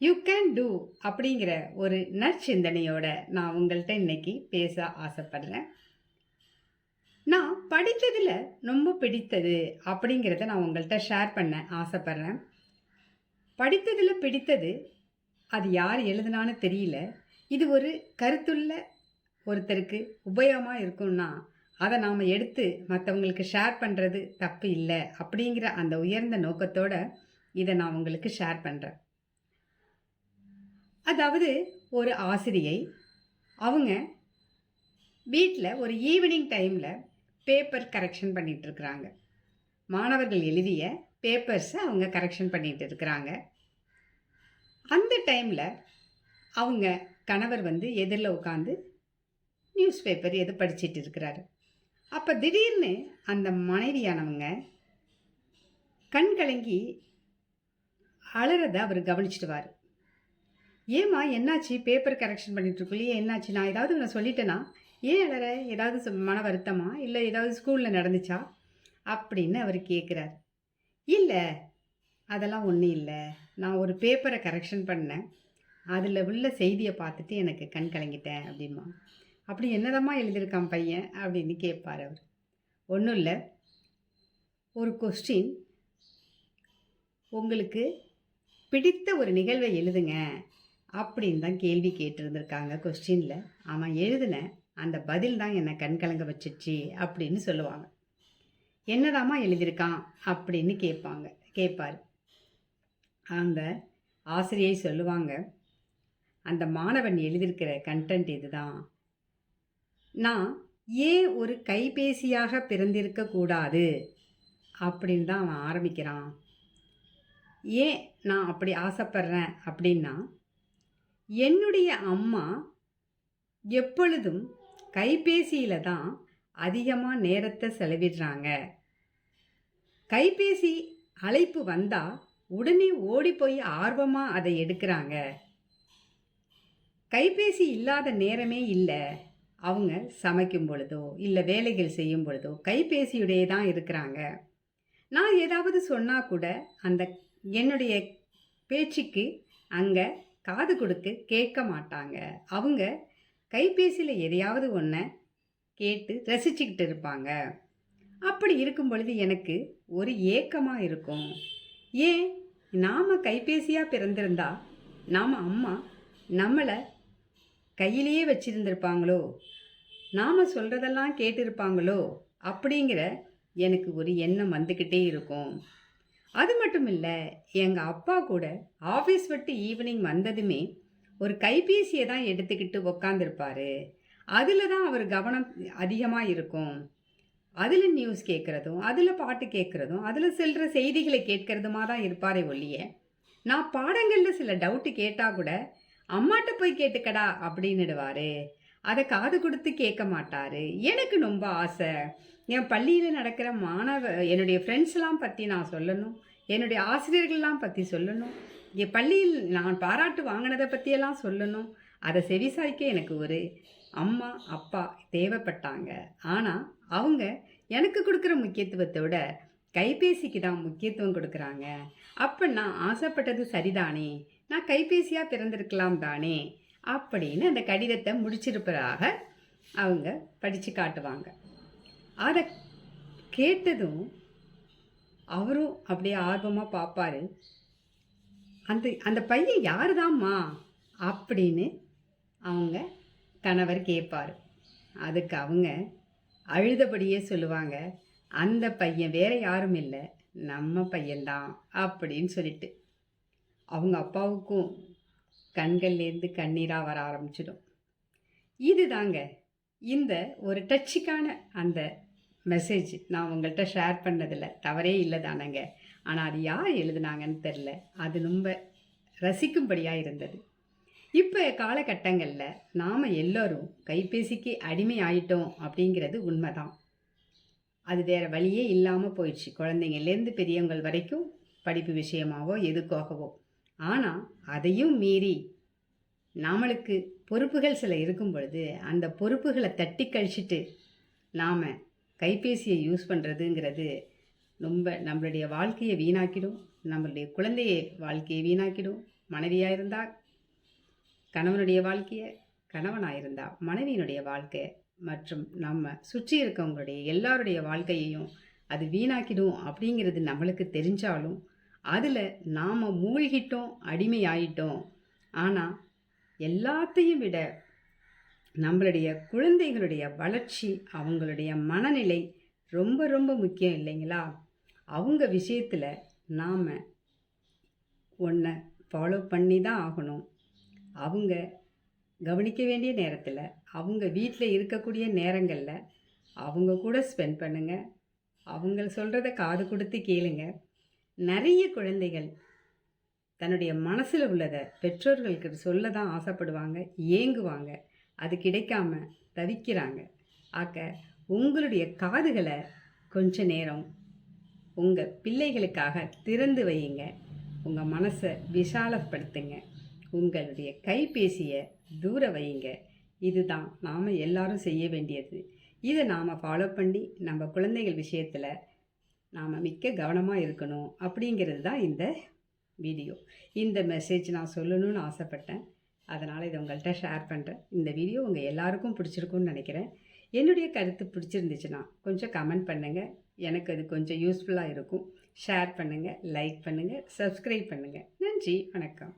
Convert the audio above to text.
You can do அப்படிங்கிற ஒரு நற்சிந்தனையோட நான் உங்கள்கிட்ட இன்னைக்கு பேச ஆசைப்படுறேன். நான் படித்ததில் ரொம்ப பிடித்தது அப்படிங்கிறத நான் உங்கள்கிட்ட ஷேர் பண்ண ஆசைப்படுறேன். படித்ததில் பிடித்தது அது யார் எழுதுனான்னு தெரியல. இது ஒரு கருத்துள்ள ஒருத்தருக்கு உபயோகமாக இருக்கும்னா அதை நாம் எடுத்து மற்றவங்களுக்கு ஷேர் பண்ணுறது தப்பு இல்லை அப்படிங்கிற அந்த உயர்ந்த நோக்கத்தோடு இதை நான் உங்களுக்கு ஷேர் பண்ணுறேன் அதாவது ஒரு ஆசிரியை அவங்க வீட்டில் ஒரு ஈவினிங் டைமில் பேப்பர் கரெக்ஷன் பண்ணிகிட்டு இருக்கிறாங்க. மாணவர்கள் எழுதிய பேப்பர்ஸை அவங்க கரெக்ஷன் பண்ணிகிட்டு இருக்கிறாங்க. அந்த டைமில் அவங்க கணவர் வந்து எதிரில் உட்காந்து நியூஸ் பேப்பர் எது படிச்சுட்டு இருக்கிறாரு. அப்போ திடீர்னு அந்த மனைவியானவங்க கண் கலங்கி அலறத அவர் கவனிச்சிடுவார். ஏம்மா என்னாச்சு? பேப்பர் கரெக்ஷன் பண்ணிட்டு என்னாச்சு? நான் ஏதாவது நான் சொல்லிட்டேனா? ஏன் அழற? ஏதாவது சு- மன வருத்தமா? இல்லை ஏதாவது ஸ்கூலில் நடந்துச்சா? அப்படின்னு அவர் கேட்குறாரு இல்லை அதெல்லாம் ஒன்றும் இல்லை. நான் ஒரு பேப்பரை கரெக்ஷன் பண்ணேன். அதில் உள்ள செய்தியை பார்த்துட்டு எனக்கு கண் கலங்கிட்டேன் அப்படிமா அப்படி என்னதம்மா எழுதியிருக்கான் பையன்? அப்படின்னு கேட்பார் அவர். ஒன்றும் இல்லை. ஒரு கொஸ்டின் உங்களுக்கு பிடித்த ஒரு நிகழ்வை எழுதுங்க. அப்படின்னு தான் கேள்வி கேட்டிருந்திருக்காங்க கொஸ்டினில் அவன் எழுதின அந்த பதில் தான் என்னை கண்கலங்க வச்சிச்சு அப்படின்னு சொல்லுவாங்க. என்னதாம்மா எழுதியிருக்கான் அப்படின்னு கேட்பாங்க கேட்பார். அந்த ஆசிரியை சொல்லுவாங்க அந்த மாணவன் எழுதியிருக்கிற கண்டென்ட் இதுதான். நான் ஏன் ஒரு கைபேசியாக பிறந்திருக்க கூடாது அப்படின்னு தான் அவன் ஆரம்பிக்கிறான். ஏன் நான் அப்படி ஆசைப்படுறேன் அப்படின்னா என்னுடைய அம்மா எப்பொழுதும் கைபேசியில் தான் அதிகமாக நேரத்தை செலவிடுறாங்க. கைபேசி அழைப்பு வந்தால் உடனே ஓடி போய் ஆர்வமாக அதை எடுக்கிறாங்க. கைபேசி இல்லாத நேரமே இல்லை. அவங்க சமைக்கும் பொழுதோ இல்லை வேலைகள் செய்யும் பொழுதோ கைபேசியுடைய தான் இருக்கிறாங்க. நான் ஏதாவது சொன்னால் கூட அந்த என்னுடைய பேச்சுக்கு அங்கே காது கொடுத்து கேட்க மாட்டாங்க. அவங்க கைபேசியில் எதையாவது ஒன்றை கேட்டு ரசிச்சுக்கிட்டு இருப்பாங்க. அப்படி இருக்கும் பொழுது எனக்கு ஒரு ஏக்கமாக இருக்கும். ஏன்? நாம் கைபேசியாக பிறந்திருந்தா நாம் அம்மா நம்மளை கையிலேயே வச்சிருந்திருப்பாங்களோ? நாம் சொல்கிறதெல்லாம் கேட்டிருப்பாங்களோ? அப்படிங்கிற எனக்கு ஒரு எண்ணம் வந்துக்கிட்டே இருக்கும். அது மட்டும் இல்லை எங்கள் அப்பா கூட ஆஃபீஸ் விட்டு ஈவினிங் வந்ததுமே ஒரு கைபேசியை தான் எடுத்துக்கிட்டு உக்காந்துருப்பாரு. அதில் தான் அவர் கவனம் அதிகமாக இருக்கும். அதில் நியூஸ் கேட்குறதும் அதில் பாட்டு கேட்குறதும் அதில் செல்கிற செய்திகளை கேட்கறதுமா தான் இருப்பாரே ஒழிய நான் பாடங்களில் சில டவுட்டு கேட்டால் கூட அம்மாட்ட போய் கேட்டுக்கடா அப்படின்னுடுவார். அதை காது கொடுத்து கேட்க மாட்டாரு. எனக்கு ரொம்ப ஆசை. என் பள்ளியில் நடக்கிற மாணவ என்னுடைய ஃப்ரெண்ட்ஸ்லாம் பற்றி நான் சொல்லணும். என்னுடைய ஆசிரியர்கள்லாம் பற்றி சொல்லணும். என் பள்ளியில் நான் பாராட்டு வாங்கினதை பற்றியெல்லாம் சொல்லணும். அதை செவிசாய்க்க எனக்கு ஒரு அம்மா அப்பா தேவைப்பட்டாங்க. ஆனால் அவங்க எனக்கு கொடுக்குற முக்கியத்துவத்தை விட கைபேசிக்கு தான் முக்கியத்துவம் கொடுக்குறாங்க. அப்போ நான் ஆசைப்பட்டது சரிதானே? நான் கைபேசியாக பிறந்திருக்கலாம் தானே? அப்படின்னு அந்த கடிதத்தை முடிச்சிருப்பதாக அவங்க படித்து காட்டுவாங்க. அதை கேட்டதும் அவரும் அப்படியே ஆர்வமாக பார்ப்பாரு அந்த அந்த பையன் யாருதாம்மா அப்படின்னு அவங்க கணவர் கேட்பார் அதுக்கு அவங்க அழுதபடியே சொல்லுவாங்க அந்த பையன் வேற யாரும் இல்லை நம்ம பையன்தான் அப்படின்னு சொல்லிட்டு. அவங்க அப்பாவுக்கும் கண்கள்லேருந்து கண்ணீராக வர ஆரம்பிச்சிடும். இதுதாங்க இந்த ஒரு டச்சுக்கான அந்த மெசேஜ் நான் உங்கள்கிட்ட ஷேர் பண்ணதில். தவறே இல்லை தானங்க. ஆனால் அது யார் எழுதுனாங்கன்னு தெரில. அது ரொம்ப ரசிக்கும்படியாக இருந்தது. இப்போ காலகட்டங்களில் நாம் எல்லோரும் கைபேசிக்கு அடிமை ஆயிட்டோம் அப்படிங்கிறது உண்மைதான். அது வேறு வழியே இல்லாமல் போயிடுச்சு. குழந்தைங்கள்லேருந்து பெரியவங்கள் வரைக்கும் படிப்பு விஷயமாவோ எதுக்காகவோ. ஆனால் அதையும் மீறி நம்மளுக்கு பொறுப்புகள் சில இருக்கும் பொழுது அந்த பொறுப்புகளை தட்டி கழிச்சிட்டு நாம் கைபேசியை யூஸ் பண்ணுறதுங்கிறது ரொம்ப நம்மளுடைய வாழ்க்கையை வீணாக்கிடும். நம்மளுடைய குழந்தைய வாழ்க்கையை வீணாக்கிடும். மனைவியாக இருந்தால் கணவனுடைய வாழ்க்கையை கணவனாக இருந்தால் மனைவியினுடைய வாழ்க்கை மற்றும் நம்ம சுற்றி இருக்கவங்களுடைய எல்லாருடைய வாழ்க்கையையும் அது வீணாக்கிடும் அப்படிங்கிறது நம்மளுக்கு தெரிஞ்சாலும் அதில் நாம் மூழ்கிட்டோம் அடிமையாயிட்டோம். ஆனால் எல்லாத்தையும் விட நம்மளுடைய குழந்தைகளுடைய வளர்ச்சி அவங்களுடைய மனநிலை ரொம்ப ரொம்ப முக்கியம் இல்லைங்களா? அவங்க விஷயத்தில் நாம் ஒன்றை ஃபாலோ பண்ணி தான் ஆகணும். அவங்க கவனிக்க வேண்டிய நேரத்தில் அவங்க வீட்டில் இருக்கக்கூடிய நேரங்களில் அவங்க கூட ஸ்பெண்ட் பண்ணுங்கள் அவங்க சொல்கிறத காது கொடுத்து கேளுங்கள் நிறைய குழந்தைகள் தன்னுடைய மனசில் உள்ளதை பெற்றோர்களுக்கு சொல்ல தான் ஆசைப்படுவாங்க ஏங்குவாங்க. அது கிடைக்காம தவிக்கிறாங்க. ஆக்க உங்களுடைய காதுகளை கொஞ்ச நேரம் உங்கள் பிள்ளைகளுக்காக திறந்து வையுங்க. உங்கள் மனசை விஷாலப்படுத்துங்க. உங்களுடைய கைபேசியை தூர வையுங்க. இதுதான் நாம் எல்லாரும் செய்ய வேண்டியது. இதை நாம் ஃபாலோ பண்ணி நம்ம குழந்தைகள் விஷயத்தில் நாம் மிக்க கவனமாக இருக்கணும் அப்படிங்கிறது தான் இந்த வீடியோ. இந்த மெசேஜ் நான் சொல்லணும்னு ஆசைப்பட்டேன். அதனால் இதை உங்கள்கிட்ட ஷேர் பண்ணுறேன் இந்த வீடியோ உங்கள் எல்லாருக்கும் பிடிச்சிருக்கும்னு நினைக்கிறேன். என்னுடைய கருத்து பிடிச்சிருந்துச்சுன்னா கொஞ்சம் கமெண்ட் பண்ணுங்கள் எனக்கு அது கொஞ்சம் யூஸ்ஃபுல்லாக இருக்கும். ஷேர் பண்ணுங்கள் லைக் பண்ணுங்கள் சப்ஸ்கிரைப் பண்ணுங்கள் நன்றி வணக்கம்.